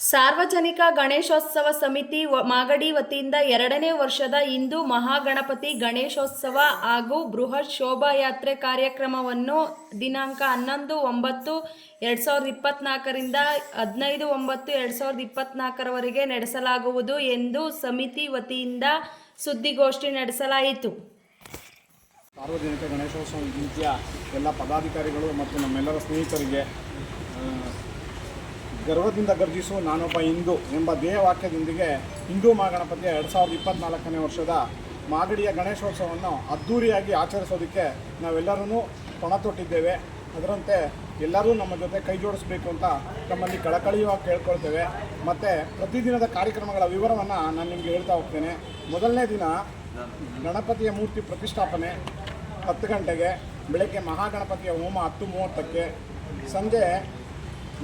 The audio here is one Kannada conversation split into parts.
ಸಾರ್ವಜನಿಕ ಗಣೇಶೋತ್ಸವ ಸಮಿತಿ ಮಾಗಡಿ ವತಿಯಿಂದ ಎರಡನೇ ವರ್ಷದ ಹಿಂದೂ ಮಹಾಗಣಪತಿ ಗಣೇಶೋತ್ಸವ ಹಾಗೂ ಬೃಹತ್ ಶೋಭಾಯಾತ್ರೆ ಕಾರ್ಯಕ್ರಮವನ್ನು ದಿನಾಂಕ ಹನ್ನೊಂದು, ಒಂಬತ್ತು, ಎರಡು ಸಾವಿರದ ಇಪ್ಪತ್ನಾಲ್ಕರಿಂದ ಹದಿನೈದು, ಒಂಬತ್ತು, ಎರಡು ಸಾವಿರದ ಇಪ್ಪತ್ನಾಲ್ಕರವರೆಗೆ ನಡೆಸಲಾಗುವುದು ಎಂದು ಸಮಿತಿ ವತಿಯಿಂದ ಸುದ್ದಿಗೋಷ್ಠಿ ನಡೆಸಲಾಯಿತು. ಸಾರ್ವಜನಿಕ ಗಣೇಶೋತ್ಸವ ಎಲ್ಲ ಪದಾಧಿಕಾರಿಗಳು ಮತ್ತು ನಮ್ಮೆಲ್ಲರ ಸ್ನೇಹಿತರಿಗೆ ಗರ್ವದಿಂದ ಗರ್ಜಿಸು ನಾನೊಬ್ಬ ಹಿಂದೂ ಎಂಬ ಧ್ಯೇಯವಾಕ್ಯದೊಂದಿಗೆ ಹಿಂದೂ ಮಹಾಗಣಪತಿಯ ಎರಡು ಸಾವಿರದ ಇಪ್ಪತ್ತ್ನಾಲ್ಕನೇ ವರ್ಷದ ಮಾಗಡಿಯ ಗಣೇಶೋತ್ಸವವನ್ನು ಅದ್ಧೂರಿಯಾಗಿ ಆಚರಿಸೋದಕ್ಕೆ ನಾವೆಲ್ಲರೂ ಪಣ ತೊಟ್ಟಿದ್ದೇವೆ ಅದರಂತೆ ಎಲ್ಲರೂ ನಮ್ಮ ಜೊತೆ ಕೈ ಜೋಡಿಸಬೇಕು ಅಂತ ತಮ್ಮಲ್ಲಿ ಕಳಕಳಿಯುವಾಗಿ ಕೇಳ್ಕೊಳ್ತೇವೆ. ಮತ್ತು ಪ್ರತಿದಿನದ ಕಾರ್ಯಕ್ರಮಗಳ ವಿವರವನ್ನು ನಾನು ನಿಮಗೆ ಹೇಳ್ತಾ ಹೋಗ್ತೇನೆ. ಮೊದಲನೇ ದಿನ ಗಣಪತಿಯ ಮೂರ್ತಿ ಪ್ರತಿಷ್ಠಾಪನೆ ಹತ್ತು ಗಂಟೆಗೆ, ಬೆಳಗ್ಗೆ ಮಹಾಗಣಪತಿಯ ಹೋಮ ಹತ್ತು ಮೂವತ್ತಕ್ಕೆ, ಸಂಜೆ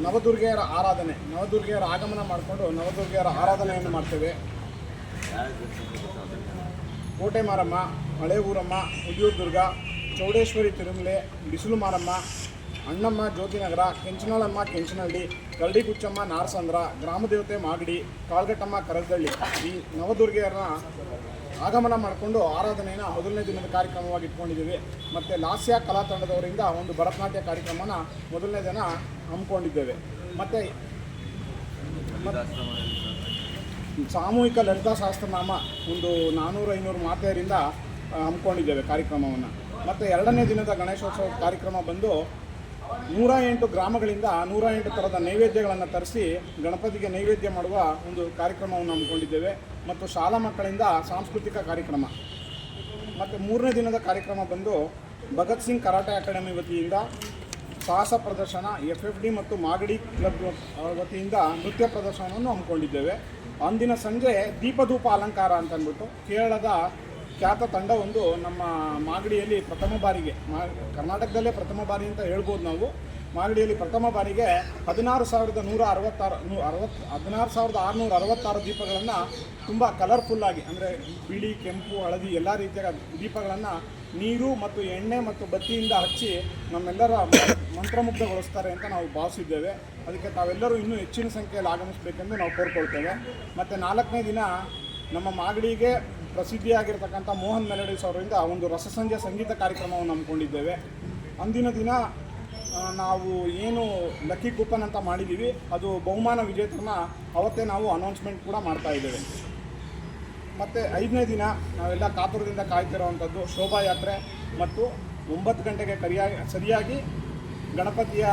ನವದುರ್ಗೆಯರ ಆರಾಧನೆ, ನವದುರ್ಗೆಯರ ಆಗಮನ ಮಾಡಿಕೊಂಡು ನವದುರ್ಗೆಯರ ಆರಾಧನೆಯನ್ನು ಮಾಡ್ತೇವೆ. ಕೋಟೆ ಮಾರಮ್ಮ, ಹಳೆ ಊರಮ್ಮ ಉದಿಯೂರು ದುರ್ಗ, ಚೌಡೇಶ್ವರಿ ತಿರುಮಲೆ, ಬಿಸಿಲು ಮಾರಮ್ಮ ಅಣ್ಣಮ್ಮ, ಜ್ಯೋತಿನಗರ, ಕೆಂಚನಾಳಮ್ಮ ಕೆಂಚನಹಳ್ಳಿ ಕರಡಿಗುಚ್ಚಮ್ಮ ನಾರಸಂದ್ರ, ಗ್ರಾಮದೇವತೆ ಮಾಗಡಿ ಕಾಳ್ಗಟ್ಟಮ್ಮ ಕರದಳ್ಳಿ ಈ ನವದುರ್ಗೆಯರನ್ನ ಆಗಮನ ಮಾಡಿಕೊಂಡು ಆರಾಧನೆಯನ್ನು ಮೊದಲನೇ ದಿನದ ಕಾರ್ಯಕ್ರಮವಾಗಿ ಇಟ್ಕೊಂಡಿದ್ದೀವಿ. ಮತ್ತು ಲಾಸ್ಯ ಕಲಾ ತಂಡದವರಿಂದ ಒಂದು ಭರತನಾಟ್ಯ ಕಾರ್ಯಕ್ರಮನ ಮೊದಲನೇ ದಿನ ಹಮ್ಮಿಕೊಂಡಿದ್ದೇವೆ. ಮತ್ತು ಸಾಮೂಹಿಕ ಲಲಿತಾ ಸಹಸ್ರನಾಮ ಒಂದು ನಾನ್ನೂರು ಐನೂರು ಮಾತೆಯರಿಂದ ಹಮ್ಮಿಕೊಂಡಿದ್ದೇವೆ ಕಾರ್ಯಕ್ರಮವನ್ನು. ಮತ್ತು ಎರಡನೇ ದಿನದ ಗಣೇಶೋತ್ಸವ ಕಾರ್ಯಕ್ರಮ ಬಂದು ನೂರ ಎಂಟು ಗ್ರಾಮಗಳಿಂದ ನೂರ ಎಂಟು ಥರದ ನೈವೇದ್ಯಗಳನ್ನು ತರಿಸಿ ಗಣಪತಿಗೆ ನೈವೇದ್ಯ ಮಾಡುವ ಒಂದು ಕಾರ್ಯಕ್ರಮವನ್ನು ಹಮ್ಮಿಕೊಂಡಿದ್ದೇವೆ ಮತ್ತು ಶಾಲಾ ಮಕ್ಕಳಿಂದ ಸಾಂಸ್ಕೃತಿಕ ಕಾರ್ಯಕ್ರಮ. ಮತ್ತು ಮೂರನೇ ದಿನದ ಕಾರ್ಯಕ್ರಮ ಬಂದು ಭಗತ್ ಸಿಂಗ್ ಕರಾಟೆ ಅಕಾಡೆಮಿ ವತಿಯಿಂದ ಸಾಹಸ ಪ್ರದರ್ಶನ ಎಫ್ ಎಫ್ ಡಿ ಮತ್ತು ಮಾಗಡಿ ಕ್ಲಬ್ ವತಿಯಿಂದ ನೃತ್ಯ ಪ್ರದರ್ಶನವನ್ನು ಹಮ್ಮಿಕೊಂಡಿದ್ದೇವೆ. ಅಂದಿನ ಸಂಜೆ ದೀಪಧೂಪ ಅಲಂಕಾರ ಅಂತಂದ್ಬಿಟ್ಟು ಕೇರಳದ ಖ್ಯಾತ ಒಂದು ನಮ್ಮ ಮಾಗಡಿಯಲ್ಲಿ ಪ್ರಥಮ ಬಾರಿಗೆ. ಮಾ, ಕರ್ನಾಟಕದಲ್ಲೇ ಪ್ರಥಮ ಬಾರಿ ಅಂತ ಹೇಳ್ಬೋದು ನಾವು. ಮಾಗಡಿಯಲ್ಲಿ ಪ್ರಥಮ ಬಾರಿಗೆ ಹದಿನಾರು ಸಾವಿರದ ನೂರ ಅರವತ್ತಾರು, ನೂ ಅರವತ್ತು ಹದಿನಾರು ಸಾವಿರದ ಆರುನೂರ ಅರವತ್ತಾರು ದೀಪಗಳನ್ನು ತುಂಬ ಕಲರ್ಫುಲ್ಲಾಗಿ ಅಂದರೆ ಬಿಳಿ, ಕೆಂಪು, ಹಳದಿ ಎಲ್ಲ ರೀತಿಯ ದೀಪಗಳನ್ನು ನೀರು ಮತ್ತು ಎಣ್ಣೆ ಮತ್ತು ಬತ್ತಿಯಿಂದ ಹಚ್ಚಿ ನಮ್ಮೆಲ್ಲರ ಮಂತ್ರಮುಗ್ಧಗೊಳಿಸ್ತಾರೆ ಅಂತ ನಾವು ಭಾವಿಸಿದ್ದೇವೆ. ಅದಕ್ಕೆ ತಾವೆಲ್ಲರೂ ಇನ್ನೂ ಹೆಚ್ಚಿನ ಸಂಖ್ಯೆಯಲ್ಲಿ ಆಗಮಿಸಬೇಕೆಂದು ನಾವು ಕೋರ್ಕೊಳ್ತೇವೆ. ಮತ್ತು ನಾಲ್ಕನೇ ದಿನ ನಮ್ಮ ಮಾಗಡಿಗೆ ಪ್ರಸಿದ್ಧಿಯಾಗಿರ್ತಕ್ಕಂಥ ಮೋಹನ್ ಮೆಲಡೀಸ್ ಅವರಿಂದ ಒಂದು ರಸಸಂಜೆ ಸಂಗೀತ ಕಾರ್ಯಕ್ರಮವನ್ನು ಹಮ್ಮಿಕೊಂಡಿದ್ದೇವೆ. ಅಂದಿನ ದಿನ ನಾವು ಏನು ಲಕ್ಕಿ ಕೂಪನ್ ಅಂತ ಮಾಡಿದ್ದೀವಿ ಅದು ಬಹುಮಾನ ವಿಜೇತರನ್ನ ಅವತ್ತೇ ನಾವು ಅನೌನ್ಸ್ಮೆಂಟ್ ಕೂಡ ಮಾಡ್ತಾ ಇದ್ದೇವೆ. ಮತ್ತು ಐದನೇ ದಿನ ನಾವೆಲ್ಲ ಕಾತುರದಿಂದ ಕಾಯ್ತಿರೋವಂಥದ್ದು ಶೋಭಾಯಾತ್ರೆ ಮತ್ತು ಒಂಬತ್ತು ಗಂಟೆಗೆ ಕರಿಯಾಗಿ ಸರಿಯಾಗಿ ಗಣಪತಿಯ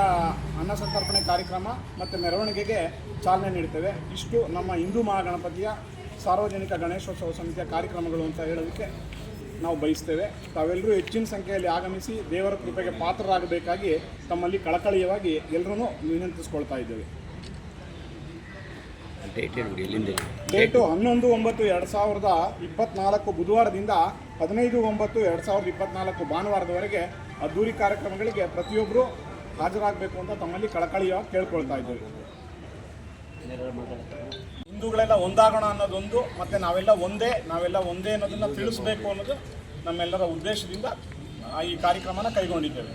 ಅನ್ನ ಸಂತರ್ಪಣೆ ಕಾರ್ಯಕ್ರಮ ಮತ್ತು ಮೆರವಣಿಗೆಗೆ ಚಾಲನೆ ನೀಡ್ತೇವೆ. ಇಷ್ಟು ನಮ್ಮ ಹಿಂದೂ ಮಹಾಗಣಪತಿಯ ಸಾರ್ವಜನಿಕ ಗಣೇಶೋತ್ಸವ ಸಮಿತಿಯ ಕಾರ್ಯಕ್ರಮಗಳು ಅಂತ ಹೇಳೋದಕ್ಕೆ ನಾವು ಬಯಸ್ತೇವೆ. ತಾವೆಲ್ಲರೂ ಹೆಚ್ಚಿನ ಸಂಖ್ಯೆಯಲ್ಲಿ ಆಗಮಿಸಿ ದೇವರ ಕೃಪೆಗೆ ಪಾತ್ರರಾಗಬೇಕಾಗಿ ತಮ್ಮಲ್ಲಿ ಕಳಕಳಿಯವಾಗಿ ಎಲ್ಲರೂ ವಿನಂತಿಸ್ಕೊಳ್ತಾ ಇದ್ದೇವೆ. ಡೇಟ್ ಹನ್ನೊಂದು ಒಂಬತ್ತು ಎರಡು ಸಾವಿರದ ಇಪ್ಪತ್ನಾಲ್ಕು ಬುಧವಾರದಿಂದ ಹದಿನೈದು ಒಂಬತ್ತು ಎರಡು ಸಾವಿರದ ಇಪ್ಪತ್ನಾಲ್ಕು ಭಾನುವಾರದವರೆಗೆ ಅದ್ದೂರಿ ಕಾರ್ಯಕ್ರಮಗಳಿಗೆ ಪ್ರತಿಯೊಬ್ಬರು ಹಾಜರಾಗಬೇಕು ಅಂತ ತಮ್ಮಲ್ಲಿ ಕಳಕಳಿಯ ಕೇಳ್ಕೊಳ್ತಾ ಇದ್ದೇವೆ. ಹಿಂದೂಗಳೆಲ್ಲ ಒಂದಾಗೋಣ ಅನ್ನೋದೊಂದು, ಮತ್ತೆ ನಾವೆಲ್ಲ ಒಂದೇ ನಾವೆಲ್ಲ ಒಂದೇ ಅನ್ನೋದನ್ನು ತಿಳಿಸ್ಬೇಕು ಅನ್ನೋದು ನಮ್ಮೆಲ್ಲರ ಉದ್ದೇಶದಿಂದ ಈ ಕಾರ್ಯಕ್ರಮನ ಕೈಗೊಂಡಿದ್ದೇವೆ.